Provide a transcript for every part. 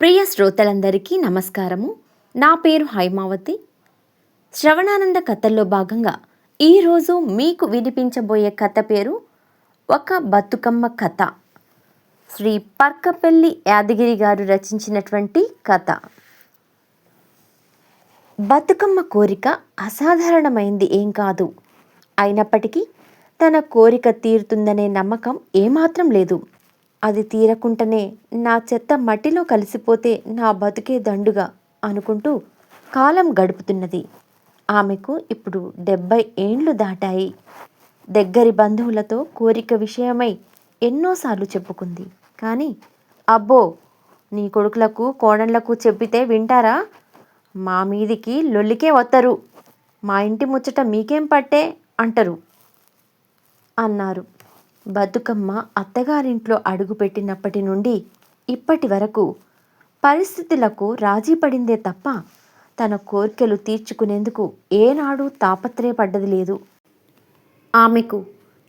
ప్రియ శ్రోతలందరికీ నమస్కారము. నా పేరు హైమావతి. శ్రవణానంద కథల్లో భాగంగా ఈరోజు మీకు వినిపించబోయే కథ పేరు ఒక బతుకమ్మ కథ. శ్రీ పర్కపల్లి యాదగిరి గారు రచించినటువంటి కథ. బతుకమ్మ కోరిక అసాధారణమైంది ఏం కాదు. అయినప్పటికీ తన కోరిక తీరుతుందనే నమ్మకం ఏమాత్రం లేదు. అది తీరకుంటనే నా చెత్త మట్టిలో కలిసిపోతే నా బతుకే దండుగా అనుకుంటూ కాలం గడుపుతున్నది. ఆమెకు ఇప్పుడు డెబ్బై ఏండ్లు దాటాయి. దగ్గరి బంధువులతో కోరిక విషయమై ఎన్నోసార్లు చెప్పుకుంది. కానీ అబ్బో నీ కొడుకులకు కోడళ్ళకు చెప్పితే వింటారా? మా మీదికి లొల్లికే వత్తరు. మా ఇంటి ముచ్చట మీకేం పట్టే? అంటారు. అన్నారు. బతుకమ్మ అత్తగారింట్లో అడుగుపెట్టినప్పటి నుండి ఇప్పటి వరకు పరిస్థితులకు రాజీ పడిందే తప్ప తన కోర్కెలు తీర్చుకునేందుకు ఏనాడు తాపత్రయపడ్డది లేదు. ఆమెకు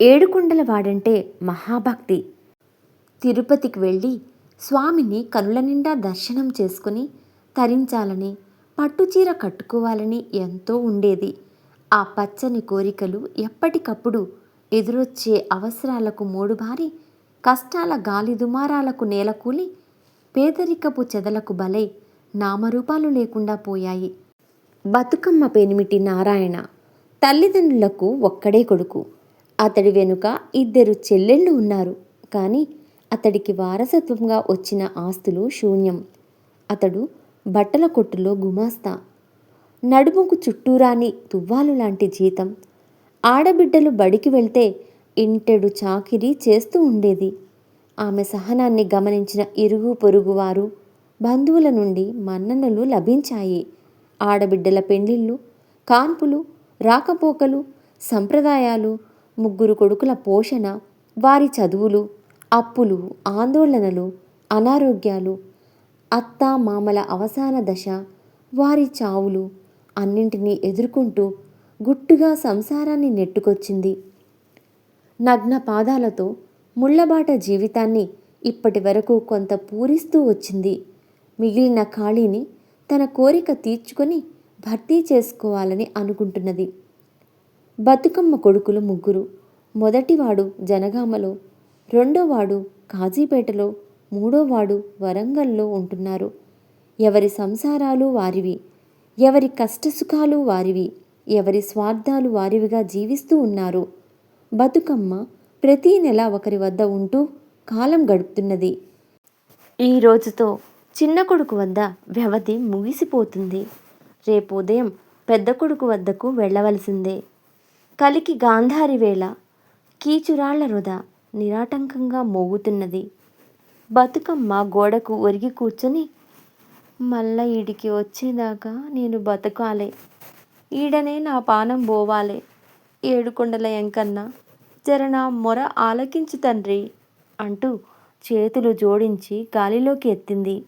ఏడుకొండల వాడంటే మహాభక్తి. తిరుపతికి వెళ్ళి స్వామిని కనుల నిండా దర్శనం చేసుకుని తరించాలని పట్టుచీర కట్టుకోవాలని ఎంతో ఉండేది. ఆ పచ్చని కోరికలు ఎప్పటికప్పుడు ఎదురొచ్చే అవసరాలకు మూడుబారి కష్టాల గాలి దుమారాలకు నేలకూలి పేదరికపు చెదలకు బలై నామరూపాలు లేకుండా పోయాయి. బతుకమ్మ పెనిమిటి నారాయణ తల్లిదండ్రులకు ఒక్కడే కొడుకు. అతడి వెనుక ఇద్దరు చెల్లెళ్ళు ఉన్నారు. కానీ అతడికి వారసత్వంగా వచ్చిన ఆస్తులు శూన్యం. అతడు బట్టల కొట్టులో గుమాస్తా. నడుముకు చుట్టూరాని తువ్వాలు లాంటి జీతం. ఆడబిడ్డలు బడికి వెళ్తే ఇంటెడు చాకిరీ చేస్తూ ఉండేది. ఆమె సహనాన్ని గమనించిన ఇరుగు పొరుగువారు బంధువుల నుండి మన్ననలు లభించాయి. ఆడబిడ్డల పెండ్లిళ్ళు కాన్పులు రాకపోకలు సంప్రదాయాలు ముగ్గురు కొడుకుల పోషణ వారి చదువులు అప్పులు ఆందోళనలు అనారోగ్యాలు అత్త మామల అవసాన దశ వారి చావులు అన్నింటినీ ఎదుర్కొంటూ గుట్టుగా సంసారాన్ని నెట్టుకొచ్చింది. నగ్న పాదాలతో ముళ్ళబాట జీవితాన్ని ఇప్పటి వరకు కొంత పూరిస్తూ వచ్చింది. మిగిలిన ఖాళీని తన కోరిక తీర్చుకొని భర్తీ చేసుకోవాలని అనుకుంటున్నది. బతుకమ్మ కొడుకులు ముగ్గురు. మొదటివాడు జనగామలో రెండోవాడు కాజీపేటలో మూడోవాడు వరంగల్లో ఉంటున్నారు. ఎవరి సంసారాలు వారివి? ఎవరి కష్టసుఖాలు వారివి? ఎవరి స్వార్థాలు వారివిగా జీవిస్తూ ఉన్నారు. బతుకమ్మ ప్రతీ నెల ఒకరి వద్ద ఉంటూ కాలం గడుపుతున్నది. ఈ రోజుతో చిన్న కొడుకు వద్ద వ్యవధి ముగిసిపోతుంది. రేపు ఉదయం పెద్ద కొడుకు వద్దకు వెళ్ళవలసిందే. కలికి గాంధారి వేళ కీచురాళ్ళ రుద నిరాటంకంగా మోగుతున్నది. బతుకమ్మ గోడకు ఒరిగి కూర్చొని మళ్ళా ఇడికి వచ్చేదాకా నేను బతకాలే. ఈడనే నా పానం బోవాలే. ఏడుకొండల ఎంకన్న జర నా మొర ఆలకించు తండ్రి అంటూ చేతులు జోడించి గాలిలోకి ఎత్తింది.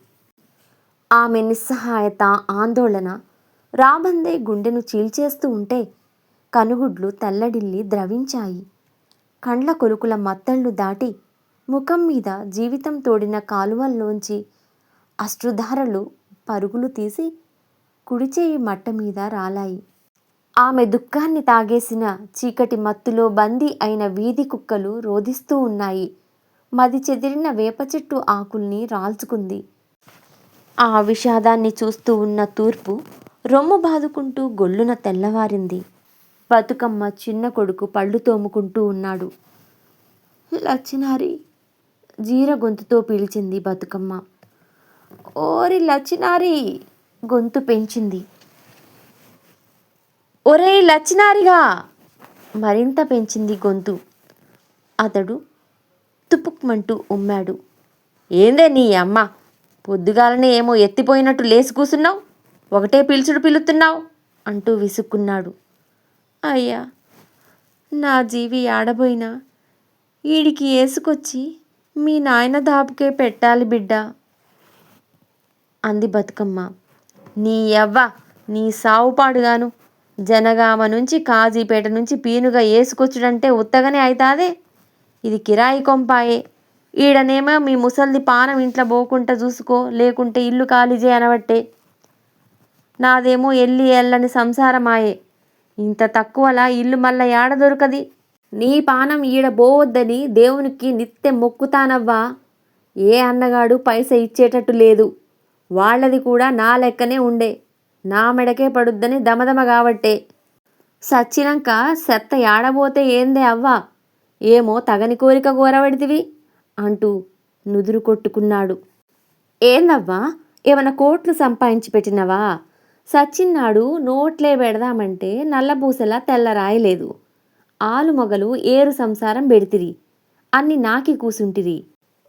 ఆమె నిస్సహాయత ఆందోళన రాబందే గుండెను చీల్చేస్తూ ఉంటే కనుగుడ్లు తెల్లడిల్లి ద్రవించాయి. కండ్ల కొలుకుల మత్తళ్ళు దాటి ముఖం మీద జీవితం తోడిన కాలువల్లోంచి అశ్రుధారలు పరుగులు తీసి కుడిచేయి మట్ట మీద రాలాయి. ఆమె దుఃఖాన్ని తాగేసిన చీకటి మత్తులో బందీ అయిన వీధి కుక్కలు రోధిస్తూ ఉన్నాయి. మది చెదిరిన వేప చెట్టు ఆకుల్ని రాల్చుకుంది. ఆ విషాదాన్ని చూస్తూ ఉన్న తూర్పు రొమ్ము బాదుకుంటూ గొల్లున తెల్లవారింది. బతుకమ్మ చిన్న కొడుకు పళ్ళు తోముకుంటూ ఉన్నాడు. లచ్చినారి! జీర గొంతుతో పిలిచింది బతుకమ్మ. ఓరి లచ్చినారి! గొంతు పెంచింది. ఒరే లచ్చినారిగా! మరింత పెంచింది గొంతు. అతడు తుపుక్మంటూ ఉమ్మాడు. ఏందే నీ అమ్మ? పొద్దుగాలనే ఏమో ఎత్తిపోయినట్టు లేచి కూసున్నావు? ఒకటే పిలుచుడు పిలుతున్నావు అంటూ విసుక్కున్నాడు. అయ్యా! నా జీవి ఆడబోయినా ఈడికి ఏసుకొచ్చి మీ నాయన దాపుకే పెట్టాలి బిడ్డ. అంది బతుకమ్మ. నీ యవ్వ నీ సావుపాడుగాను. జనగామ నుంచి కాజీపేట నుంచి పీనుగా వేసుకొచ్చుడంటే ఉత్తగనే అవుతాదే ఇది కిరాయి కొంపాయే. ఈడనేమో మీ ముసల్ది పానం ఇంట్లో పోకుంటా చూసుకో లేకుంటే ఇల్లు ఖాళీ చేయనబట్టే. నాదేమో ఎల్లి ఎల్లని సంసారమాయే. ఇంత తక్కువలా ఇల్లు మళ్ళా ఏడ దొరకది? నీ పానం ఈడ పోవద్దని దేవునికి నిత్యం మొక్కుతానవ్వా? ఏ అన్నగాడు పైస ఇచ్చేటట్టు లేదు. వాళ్ళది కూడా నా లెక్కనే ఉండే. నా మెడకే పడుద్దని దమదమ కాబట్టే సచ్చినాక సెత్త ఏడబోతే ఏందే అవ్వా? ఏమో తగని కోరిక కోరబడితివి అంటూ నుదురు కొట్టుకున్నాడు. ఏందవ్వా? ఏమైనా కోట్లు సంపాదించి పెట్టినవా? సచ్చిన్నాడు నోట్లే పెడదామంటే నల్లబూసలా తెల్ల రాయలేదు ఆలుమొగలు ఏరు సంసారం పెడితిరి అన్ని నాకి కూసుంటిరి.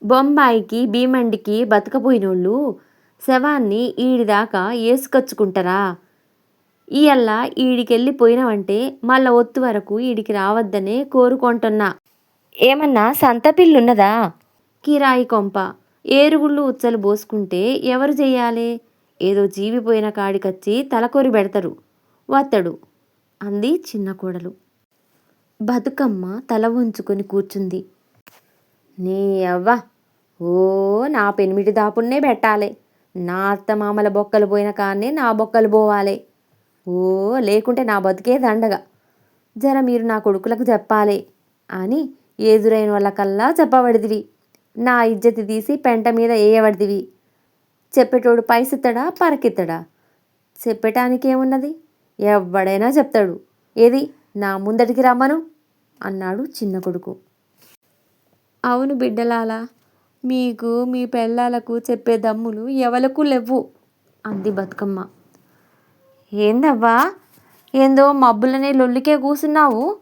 బొంబాయికి భీమండికి బతకపోయినోళ్ళు శవాన్ని ఈడిదాకా ఏసుకొచ్చుకుంటారా? ఇయల్ల ఈడికెళ్ళి పోయినావంటే మళ్ళా ఒత్తు వరకు ఈడికి రావద్దనే కోరుకుంటున్నా. ఏమన్నా సంత పిల్లున్నదా? కిరాయి కొంప ఏరుగుళ్ళు ఉచ్చలు పోసుకుంటే ఎవరు చెయ్యాలి ఏదో జీవిపోయిన కాడికచ్చి తలకొరి పెడతారు వత్తడు అంది చిన్న కోడలు. బతుకమ్మ తల ఉంచుకొని కూర్చుంది. నీ అవ్వ ఓ నా పెనిమిటి దాపున్నే పెట్టాలి నా అత్తమామల బొక్కలు పోయిన కాన్నే నా బొక్కలు పోవాలి. ఓ లేకుంటే నా బతికే దండగా. జర మీరు నా కొడుకులకు చెప్పాలి అని ఎదురైన వాళ్ళకల్లా చెప్పబడిదివి నా ఇజ్జతి తీసి పెంట మీద వేయబడిదివి చెప్పేటోడు పైసెత్తడా పరకెత్తడా? చెప్పటానికి ఏమున్నది ఎవడైనా చెప్తాడు. ఏది నా ముందటికి రమ్మను? అన్నాడు చిన్న కొడుకు. అవును బిడ్డలాలా మీకు మీ పెళ్ళాలకు చెప్పే దమ్ములు ఎవలకు లేవు అంది బతుకమ్మ. ఏందవ్వా? ఏందో మబ్బులనే లొల్లికే కూసున్నావు.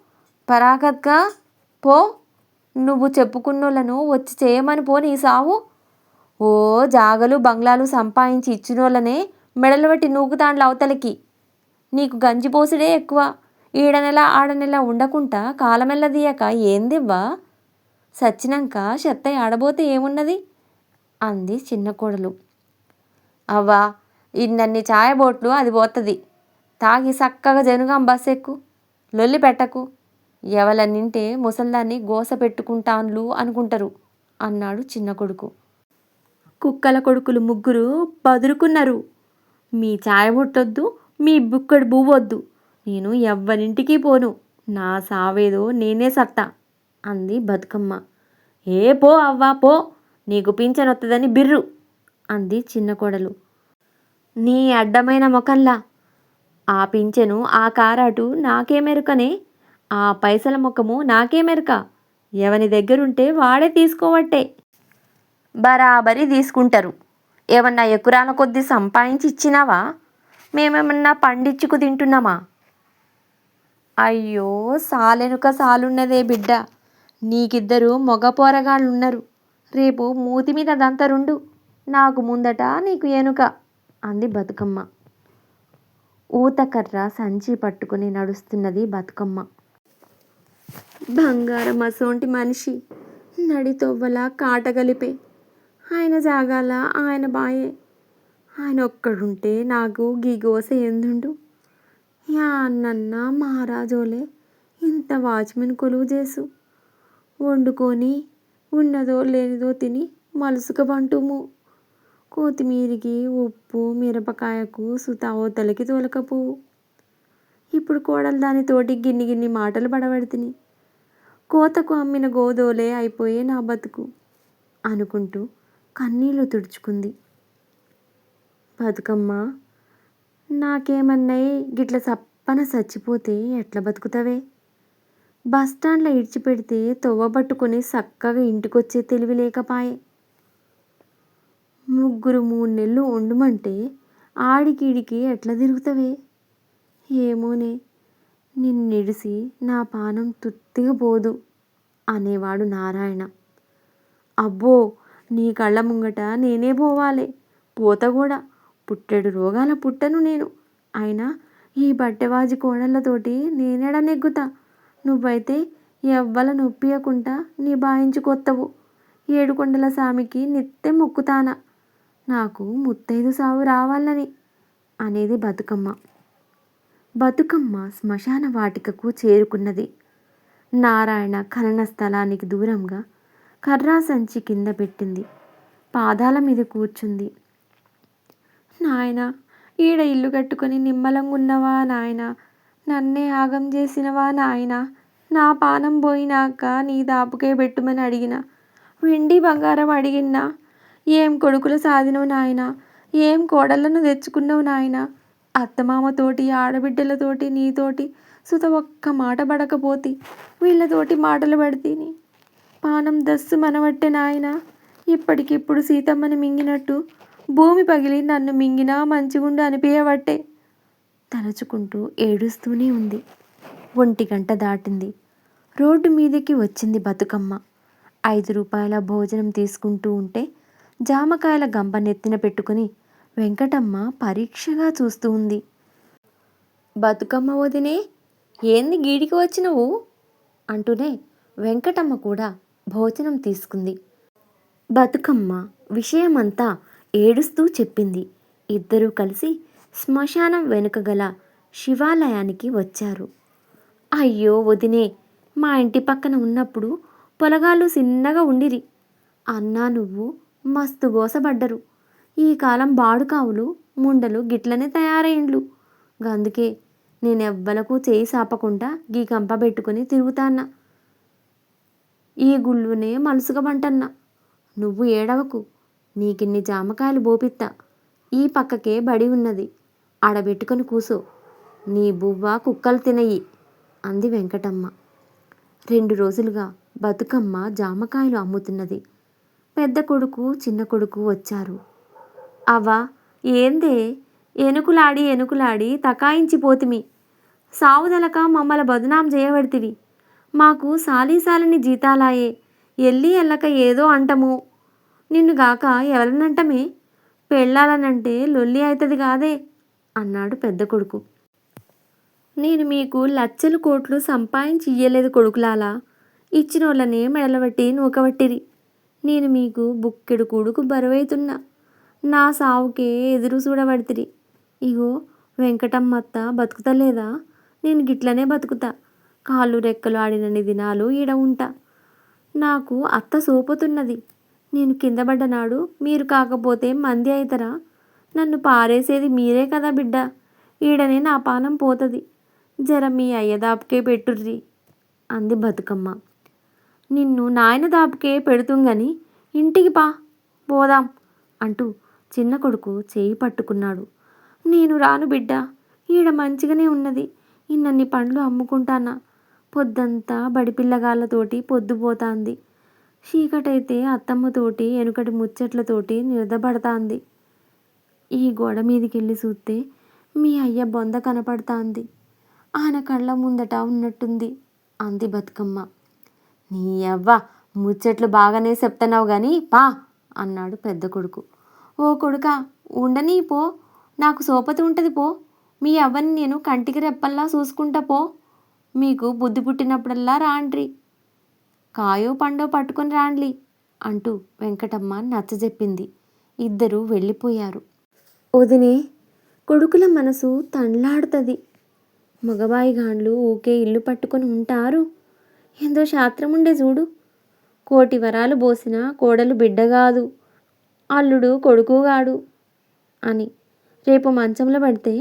పరాకత్గా పో. నువ్వు చెప్పుకున్నోళ్ళను వచ్చి చేయమని పో నీ సావు. ఓ జాగలు బంగ్లాలు సంపాదించి ఇచ్చినోళ్ళనే మెడలు బట్టి నూకుతాండ్ల అవతలికి. నీకు గంజిపోసుడే ఎక్కువ. ఈడ నెల ఆడ నెల ఉండకుండా కాలమెల్ల తీయక ఏందివ్వా? సచ్చినాక చెత్త ఆడబోతే ఏమున్నది? అంది చిన్న కోడలు. అవ్వా ఇన్నన్ని ఛాయబోట్లు అది పోతుంది. తాగి చక్కగా జనుగాం బస్ ఎక్కు లొల్లి పెట్టకు. ఎవలన్నింటే ముసల్దాన్ని గోస పెట్టుకుంటాన్లు అనుకుంటారు అన్నాడు చిన్న కొడుకు. కుక్కల కొడుకులు ముగ్గురు బదురుకున్నారు. మీ ఛాయ పుట్టొద్దు మీ బుక్కడు బువ్వొద్దు నేను ఎవ్వరింటికి పోను. నా సావేదో నేనే సత్తా. అంది బతుకమ్మ. ఏ పో అవ్వా పో నీకు పింఛనొత్తదని బిర్రు అంది చిన్న కోడలు. నీ అడ్డమైన మొకంలా ఆ పింఛను ఆ కారాటు నాకేమెరుకనే ఆ పైసల ముఖము నాకేమెరుక ఎవని దగ్గరుంటే వాడే తీసుకోవట్టే. బరాబరి తీసుకుంటారు. ఏమన్నా ఎకురాల కొద్దీ సంపాదించి ఇచ్చినావా మేమేమన్నా పండించుకు తింటున్నామా? అయ్యో సాలెనుక సాలున్నదే బిడ్డ. నీకిద్దరు మగ పోరగాళ్ళున్నారు. రేపు మూతి మీద దంతరుండు. నాకు ముందట నీకు ఏనుక అంది బతుకమ్మ. ఊతకర్ర సంచి పట్టుకుని నడుస్తున్నది బతుకమ్మ. బంగారం అసోంటి మనిషి. నడితొవ్వలా కాటగలిపే ఆయన జాగాల ఆయన బాయే. ఆయన ఒక్కడుంటే నాకు గీగోస ఎందుండు? యా అన్నన్న మహారాజోలే ఇంత వాచ్మెన్ కొలువు చేసు. వండుకొని ఉన్నదో లేనిదో తిని మలుసుకబంటుము. కొత్తిమీరికి ఉప్పు మిరపకాయకు సుత అవతలకి తోలకపోవు ఇప్పుడు కోడలు దానితోటి గిన్ని గిన్ని మాటలు పడబడితిని కోతకు అమ్మిన గోదోలే అయిపోయే నా బతుకు అనుకుంటూ కన్నీళ్ళు తుడుచుకుంది. బతుకమ్మ నాకేమన్నాయి గిట్ల సప్పన చచ్చిపోతే ఎట్లా బతుకుతావే? బస్టాండ్లో ఇడిచిపెడితే తొవ్వబట్టుకుని చక్కగా ఇంటికొచ్చే తెలివి లేకపాయే. ముగ్గురు మూడు నెలలు ఉండమంటే ఆడికిడికి ఎట్లా తిరుగుతావే? ఏమోనే నిన్నిడిసి నా పానం తుత్తిగా పోదు అనేవాడు నారాయణ. అబ్బో నీ కళ్ళ ముంగట నేనే పోవాలి. పోత కూడా పుట్టెడు రోగాల పుట్టను నేను. అయినా ఈ బట్టెవాజి కోడళ్ళతోటి నేనేడ నెగ్గుతా. నువ్వైతే ఎవ్వల నొప్పియకుండా నిభాయించుకొత్తవు. ఏడుకొండల సామికి నిత్యం మొక్కుతానా. నాకు ముత్తైదు సావు రావాలని అనేది బతుకమ్మ. బతుకమ్మ శ్మశాన వాటికకు చేరుకున్నది. నారాయణ ఖనన స్థలానికి దూరంగా కర్రా సంచి కింద పెట్టింది. పాదాల మీద కూర్చుంది. నాయన ఈడ ఇల్లు కట్టుకొని నిమ్మలంగా ఉన్నవా నాయన? నన్నే ఆగం చేసినవా నాయన. నా పానం పోయినాక నీ దాపుకే పెట్టుమని అడిగిన. వెండి బంగారం అడిగినా ఏం కొడుకులు సాధినవు నాయన? ఏం కోడళ్ళను తెచ్చుకున్నావు నాయన? అత్తమామతోటి ఆడబిడ్డలతోటి నీతోటి సుత ఒక్క మాట పడకపోతే. వీళ్ళతోటి మాటలు పడితేని? పానం దస్సు మనవట్టే నాయన. ఇప్పటికిప్పుడు సీతమ్మని మింగినట్టు భూమి పగిలి నన్ను మింగినా మంచిగుండు అనిపించబట్టే తలుచుకుంటూ ఏడుస్తూనే ఉంది. ఒంటి గంట దాటింది. రోడ్డు మీదకి వచ్చింది బతుకమ్మ. ఐదు రూపాయల భోజనం తీసుకుంటూ ఉంటే జామకాయల గంప నెత్తిన పెట్టుకుని వెంకటమ్మ పరీక్షగా చూస్తూ ఉంది. బతుకమ్మ వదినే ఏంది గీడికి వచ్చినవు? అంటూనే వెంకటమ్మ కూడా భోజనం తీసుకుంది. బతుకమ్మ విషయమంతా ఏడుస్తూ చెప్పింది. ఇద్దరూ కలిసి శ్మశానం వెనుక గల శివాలయానికి వచ్చారు. అయ్యో వదినే మా ఇంటి పక్కన ఉన్నప్పుడు పొలగాళ్ళు చిన్నగా ఉండిరి. అన్నా నువ్వు మస్తు గోసబడ్డరు ఈ కాలం బాడుకావులు ముండలు గిట్లనే తయారైండ్లు అందుకే నేనెవ్వలకు చేయి సాపకుండా గీ కంప పెట్టుకుని తిరుగుతాన్నా. ఈ గుళ్ళునే మలుసుగబంటన్నా నువ్వు ఏడవకు నీకిన్ని జామకాయలు బోపిత్తా. ఈ పక్కకే బడి ఉన్నది. ఆడబెట్టుకొని కూసో. నీ బువ్వ కుక్కలు తినయి అంది వెంకటమ్మ. రెండు రోజులుగా బతుకమ్మ జామకాయలు అమ్ముతున్నది. పెద్ద కొడుకు చిన్న కొడుకు వచ్చారు. అవ్వా ఏందే? ఎనుకులాడి ఎనుకులాడి తకాయించిపోతిమి సావుదలక మమ్మల బదునాం చేయబడితివి. మాకు సాలీసాలని జీతాలాయే. ఎల్లి ఎల్లక ఏదో అంటము. నిన్ను గాక ఎవరినంటమే? పెళ్ళాలనంటే లొల్లి అవుతుంది కాదే. అన్నాడు పెద్ద కొడుకు. నేను మీకు లచ్చలు కోట్లు సంపాదించి ఇయ్యలేదు కొడుకులాలా. ఇచ్చిన వాళ్ళనే మెడలబట్టి నూకబట్టిరి. నేను మీకు బుక్కెడు కొడుకు బరువైతున్నా. నా సావుకే ఎదురు చూడబడితిరి. ఇగో వెంకటమ్మత్త బతుకుతలేదా? నేను గిట్లనే బతుకుతా. కాళ్ళు రెక్కలు ఆడినన్ని దినాలు ఈడ ఉంటా. నాకు అత్త సోపుతున్నది. నేను కింద పడ్డనాడు మీరు కాకపోతే మంది అవుతారా నన్ను పారేసేది మీరే కదా బిడ్డ. ఈడనే నా పానం పోతుంది. జర మీ అయ్య దాపుకే పెట్టుర్రి అంది బతుకమ్మ. నిన్ను నాయన దాపుకే పెడుతుంగని ఇంటికి పా పోదాం అంటూ చిన్న కొడుకు చేయి పట్టుకున్నాడు. నేను రాను బిడ్డ ఈడ మంచిగానే ఉన్నది. ఇన్నన్ని పండ్లు అమ్ముకుంటానా. పొద్దంతా బడిపిల్లగాళ్ళతోటి పొద్దుపోతాంది చీకటైతే అత్తమ్మతోటి వెనుకటి ముచ్చట్లతోటి నిరదబడతాంది ఈ గోడ మీదకి వెళ్ళి చూస్తే మీ అయ్య బొంద కనపడతాంది. ఆయన కళ్ళ ముందట ఉన్నట్టుంది అంది బతుకమ్మ. నీ అవ్వ ముచ్చట్లు బాగానే చెప్తున్నావు కానీ పా అన్నాడు పెద్ద కొడుకు. ఓ కొడుక ఉండనీ పో నాకు సోపతి ఉంటుంది పో. మీ అవ్వని నేను కంటికి రెప్పల్లా చూసుకుంటా పో. మీకు బుద్ధి పుట్టినప్పుడల్లా రాండ్రి. కాయో పండో పట్టుకొని రాండ్లి అంటూ వెంకటమ్మ నచ్చజెప్పింది. ఇద్దరూ వెళ్ళిపోయారు. వదినే కొడుకుల మనసు తండ్లాడుతుంది మగబాయి గాండ్లు ఊకే ఇల్లు పట్టుకొని ఉంటారు. ఏందో శాస్త్రముండే చూడు. కోటి వరాలు పోసిన కోడలు బిడ్డ కాదు అల్లుడు కొడుకుగాడు అని. రేపు మంచంలో పడితే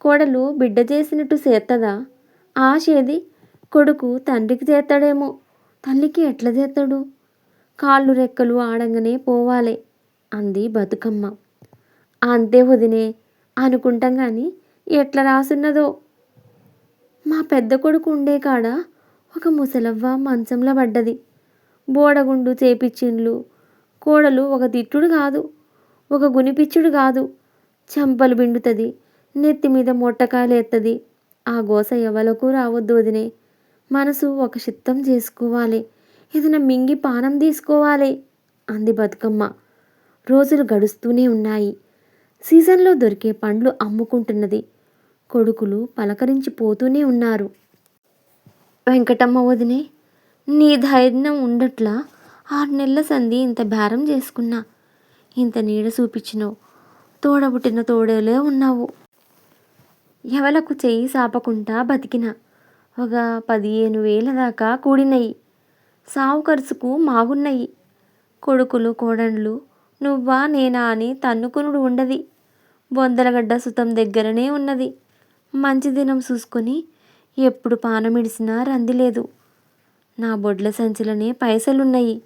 కోడలు బిడ్డ చేసినట్టు చేత్తదా? ఆశేది కొడుకు తండ్రికి చేస్తాడేమో తల్లికి ఎట్లా చేస్తాడు కాళ్ళు రెక్కలు ఆడంగానే పోవాలే అంది బతుకమ్మ. అంతే వదినే అనుకుంటాం కానీ ఎట్లా రాసున్నదో. మా పెద్ద కొడుకు ఉండే కాడ ఒక ముసలవ్వ మంచంలో పడ్డది. బోడగుండు చేపిచ్చిండ్లు. కోడలు ఒక తిట్టుడు కాదు ఒక గునిపిచ్చుడు కాదు. చెంపలు బిండుతుంది నెత్తి మీద మొట్టకాయలు ఎత్తది. ఆ గోస ఎవలకు రావద్దు వదినే. మనసు ఒక చిత్తం చేసుకోవాలి. ఏదైనా మింగి పానం తీసుకోవాలి అంది బతుకమ్మ. రోజులు గడుస్తూనే ఉన్నాయి. సీజన్లో దొరికే పండ్లు అమ్ముకుంటున్నది. కొడుకులు పలకరించి పోతూనే ఉన్నారు. వెంకటమ్మ వదినే నీ ధైర్యం ఉండట్లా? ఆరు నెలల సంధి ఇంత బేరం చేసుకున్నా. ఇంత నీడ చూపించినావు తోడబుట్టిన తోడేలే ఉన్నావు. ఎవలకు చెయ్యి సాపకుండా బతికిన. ఒక పదిహేను వేల దాకా కూడినయి. సావు ఖర్చుకు మాగున్నయి. కొడుకులు కోడళ్ళు నువ్వా నేనా అని తన్నుకునుడు ఉండది. బొందలగడ్డ సుతం దగ్గరనే ఉన్నది. మంచి దినం చూసుకొని ఎప్పుడు పానమిడిసినా రంది లేదు. నా బొడ్ల సంచిలోనే పైసలున్నాయి.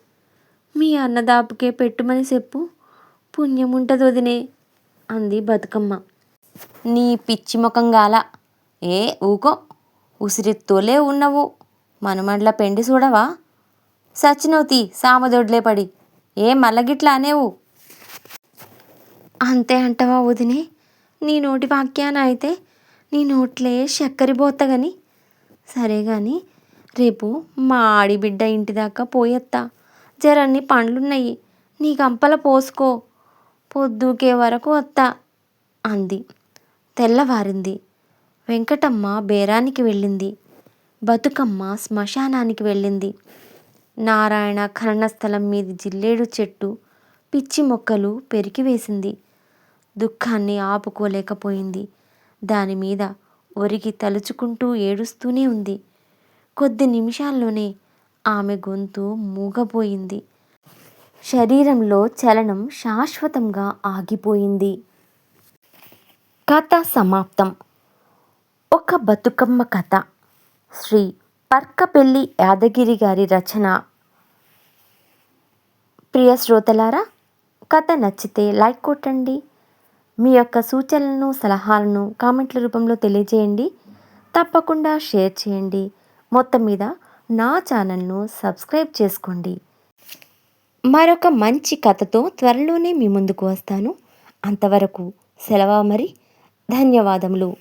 మీ అన్నదాపుకే పెట్టుమని చెప్పు పుణ్యం ఉంటుంది వదినే అంది బతుకమ్మ. నీ పిచ్చి ముఖం గాల. ఏ ఊకో ఉసిరిత్తోలే ఉన్నవు. మనమండ్ల పెండి చూడవా? సచ్చినవుతి సామదొడ్లే పడి. ఏ మల్లగిట్లా అనేవు? అంతే అంటవా వదినే? నీ నోటి వాక్యాన అయితే నీ నోట్లే చక్కెర పోతగని సరే కానీ రేపు మా ఆడిబిడ్డ ఇంటి దాకా పోయొత్తా. జరన్ని పండ్లున్నాయి. నీ గంపల పోసుకో. పొద్దుకే వరకు వత్తా అంది. తెల్లవారింది. వెంకటమ్మ బేరానికి వెళ్ళింది. బతుకమ్మ శ్మశానానికి వెళ్ళింది. నారాయణ ఖననస్థలం మీది జిల్లేడు చెట్టు పిచ్చి మొక్కలు పెరికివేసింది. వేసింది దుఃఖాన్ని ఆపుకోలేకపోయింది. దాని మీద ఒరిగి తలుచుకుంటూ ఏడుస్తూనే ఉంది. కొద్ది నిమిషాల్లోనే ఆమె గొంతు మూగపోయింది శరీరంలో చలనం శాశ్వతంగా ఆగిపోయింది. కథ సమాప్తం. ఒక బతుకమ్మ కథ. శ్రీ పర్కపెల్లి యాదగిరి గారి రచన. ప్రియ శ్రోతలారా కథ నచ్చితే లైక్ కొట్టండి. మీ యొక్క సూచనలను సలహాలను కామెంట్ల రూపంలో తెలియజేయండి. తప్పకుండా షేర్ చేయండి. మొత్తం మీద నా ఛానల్ను సబ్స్క్రైబ్ చేసుకోండి. మరొక మంచి కథతో త్వరలోనే మీ ముందుకు వస్తాను. అంతవరకు సెలవు మరి? ధన్యవాదములు.